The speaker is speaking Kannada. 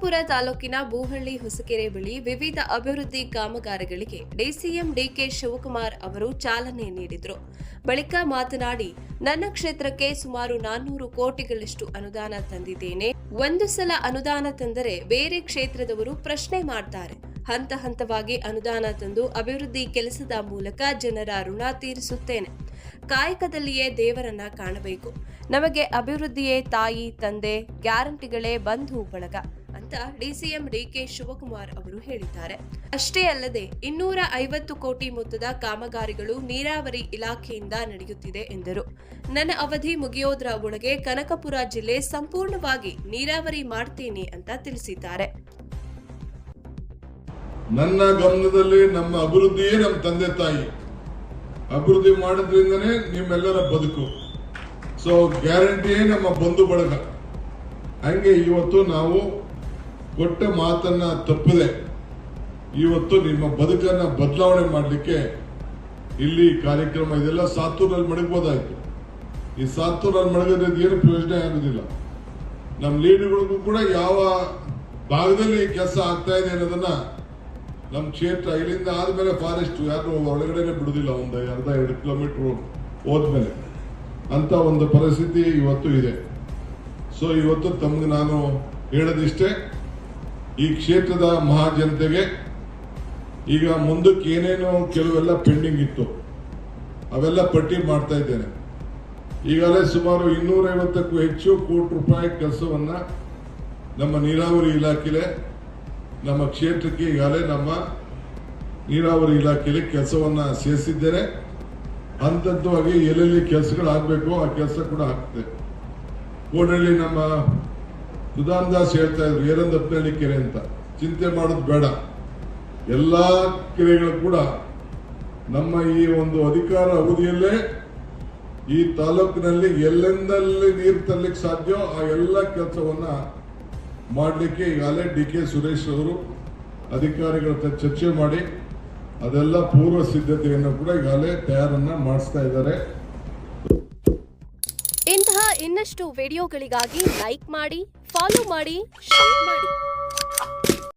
ಕನಕಪುರ ತಾಲೂಕಿನ ಬೂಹಳ್ಳಿ ಹೊಸಕೆರೆ ಬಳಿ ವಿವಿಧ ಅಭಿವೃದ್ಧಿ ಕಾಮಗಾರಿಗಳಿಗೆ ಡಿಸಿಎಂ ಡಿಕೆ ಶಿವಕುಮಾರ್ ಅವರು ಚಾಲನೆ ನೀಡಿದರು. ಬಳಿಕ ಮಾತನಾಡಿ, ನನ್ನ ಕ್ಷೇತ್ರಕ್ಕೆ ಸುಮಾರು ನಾನ್ನೂರು ಕೋಟಿಗಳಷ್ಟು ಅನುದಾನ ತಂದಿದ್ದೇನೆ. ಒಂದು ಸಲ ಅನುದಾನ ತಂದರೆ ಬೇರೆ ಕ್ಷೇತ್ರದವರು ಪ್ರಶ್ನೆ ಮಾಡ್ತಾರೆ. ಹಂತ ಹಂತವಾಗಿ ಅನುದಾನ ತಂದು ಅಭಿವೃದ್ಧಿ ಕೆಲಸದ ಮೂಲಕ ಜನರ ಋಣ ತೀರಿಸುತ್ತೇನೆ. ಕಾಯಕದಲ್ಲಿಯೇ ದೇವರನ್ನ ಕಾಣಬೇಕು. ನಮಗೆ ಅಭಿವೃದ್ಧಿಯೇ ತಾಯಿ, ತಂದೆ, ಗ್ಯಾರಂಟಿಗಳೇ ಬಂಧು ಬಳಗ. ಅಂತ ಡಿಸಿಎಂ ಡಿಕೆ ಶಿವಕುಮಾರ್ ಅವರು ಹೇಳಿದ್ದಾರೆ. ಅಷ್ಟೇ ಅಲ್ಲದೆ ಇನ್ನೂರ ಐವತ್ತು ಕೋಟಿ ಮೊತ್ತದ ಕಾಮಗಾರಿಗಳು ನೀರಾವರಿ ಇಲಾಖೆಯಿಂದ ನಡೆಯುತ್ತಿದೆ ಎಂದರು. ನನ್ನ ಅವಧಿ ಮುಗಿಯೋದ್ರ ಒಳಗೆ ಕನಕಪುರ ಜಿಲ್ಲೆ ಸಂಪೂರ್ಣವಾಗಿ ನೀರಾವರಿ ಮಾಡ್ತೇನೆ ಅಂತ ತಿಳಿಸಿದ್ದಾರೆ. ನನ್ನ ಗಮನದಲ್ಲಿ ನಮ್ಮ ಅಭಿವೃದ್ಧಿಯೇ ನಮ್ಮ ತಂದೆ ತಾಯಿ. ಅಭಿವೃದ್ಧಿ ಮಾಡೋದ್ರಿಂದನೇ ನಿಮ್ಮೆಲ್ಲರ ಬದುಕು. ಸೊ ಗ್ಯಾರಂಟಿಯೇ ನಮ್ಮ ಬಂಧು ಬಳಗ. ಹಂಗೆ ಇವತ್ತು ನಾವು ಕೊಟ್ಟ ಮಾತನ್ನ ತಪ್ಪದೆ. ಇವತ್ತು ನಿಮ್ಮ ಬದುಕನ್ನ ಬದಲಾವಣೆ ಮಾಡಲಿಕ್ಕೆ ಇಲ್ಲಿ ಕಾರ್ಯಕ್ರಮ ಇದೆಲ್ಲ ಸಾತೂರಲ್ಲಿ ಮಡಗ್ಬೋದಾಯ್ತು. ಈ ಸಾತೂರಲ್ಲಿ ಮಡಗೋದ್ರಿಂದ ಏನು ಪ್ರಯೋಜನ ಆಗೋದಿಲ್ಲ. ನಮ್ಮ ಲೀಡರ್ಗಳಿಗೂ ಕೂಡ ಯಾವ ಭಾಗದಲ್ಲಿ ಕೆಲಸ ಆಗ್ತಾ ಇದೆ ಅನ್ನೋದನ್ನ ನಮ್ಮ ಕ್ಷೇತ್ರ ಇಲ್ಲಿಂದ ಆದ್ಮೇಲೆ ಫಾರೆಸ್ಟ್ ಯಾರು ಒಳಗಡೆನೆ ಬಿಡುದಿಲ್ಲ. ಒಂದು ಅರ್ಧ, ಎರಡು ಕಿಲೋಮೀಟರ್ ಹೋದ್ಮೇಲೆ ಅಂತ ಒಂದು ಪರಿಸ್ಥಿತಿ ಇವತ್ತು ಇದೆ. ಸೊ ಇವತ್ತು ತಮ್ಗೆ ನಾನು ಹೇಳೋದಿಷ್ಟೇ. ಈ ಕ್ಷೇತ್ರದ ಮಹಾಜನತೆಗೆ ಈಗ ಮುಂದಕ್ಕೆ ಏನೇನು ಕೆಲವೆಲ್ಲ ಪೆಂಡಿಂಗ್ ಇತ್ತು. ಅವೆಲ್ಲ ಪಟ್ಟಿ ಮಾಡ್ತಾ ಇದ್ದೇನೆ. ಈಗಾಗಲೇ ಸುಮಾರು ಇನ್ನೂರೈವತ್ತಕ್ಕೂ ಹೆಚ್ಚು ಕೋಟಿ ರೂಪಾಯಿ ಕೆಲಸವನ್ನು ನಮ್ಮ ನೀರಾವರಿ ಇಲಾಖೆಲೆ, ನಮ್ಮ ಕ್ಷೇತ್ರಕ್ಕೆ ಈಗಾಗಲೇ ನಮ್ಮ ನೀರಾವರಿ ಇಲಾಖೆಯಲ್ಲಿ ಕೆಲಸವನ್ನು ಸೇರಿಸಿದ್ದೇನೆ. ಹಂತ ಹಂತವಾಗಿ ಎಲ್ಲೆಲ್ಲಿ ಕೆಲಸಗಳಾಗಬೇಕು ಆ ಕೆಲಸ ಕೂಡ ಆಗ್ತದೆ. ಕೋಡಳ್ಳಿ ನಮ್ಮ ದಾಸ್ ಹೇಳ್ತಾ ಇದ್ರು ಏರಂದಪ್ಪನಹಳ್ಳಿ ಕೆರೆ ಅಂತ. ಚಿಂತೆ ಮಾಡೋದು ಬೇಡ. ಎಲ್ಲಾ ಕೆರೆಗಳು ಕೂಡ ನಮ್ಮ ಈ ಒಂದು ಅಧಿಕಾರ ಅವಧಿಯಲ್ಲೇ ಈ ತಾಲೂಕಿನಲ್ಲಿ ಎಲ್ಲೆಂದಲ್ಲಿ ನೀರು ತರಲಿಕ್ಕೆ ಸಾಧ್ಯ ಆ ಎಲ್ಲ ಕೆಲಸವನ್ನ ಮಾಡಲಿಕ್ಕೆ ಈಗಾಗಲೇ ಡಿ ಕೆ ಸುರೇಶ್ ಅವರು ಅಧಿಕಾರಿಗಳ ಚರ್ಚೆ ಮಾಡಿ ಅದೆಲ್ಲ ಪೂರ್ವ ಸಿದ್ಧತೆಯನ್ನು ಕೂಡ ಈಗಾಗಲೇ ತಯಾರನ್ನ ಮಾಡಿಸ್ತಾ ಇದ್ದಾರೆ. ಇಂತಹ ಇನ್ನಷ್ಟು ವಿಡಿಯೋಗಳಿಗಾಗಿ ಲೈಕ್ ಮಾಡಿ ಫಾಲೋ ಮಾಡಿ ಶೇರ್ ಮಾಡಿ.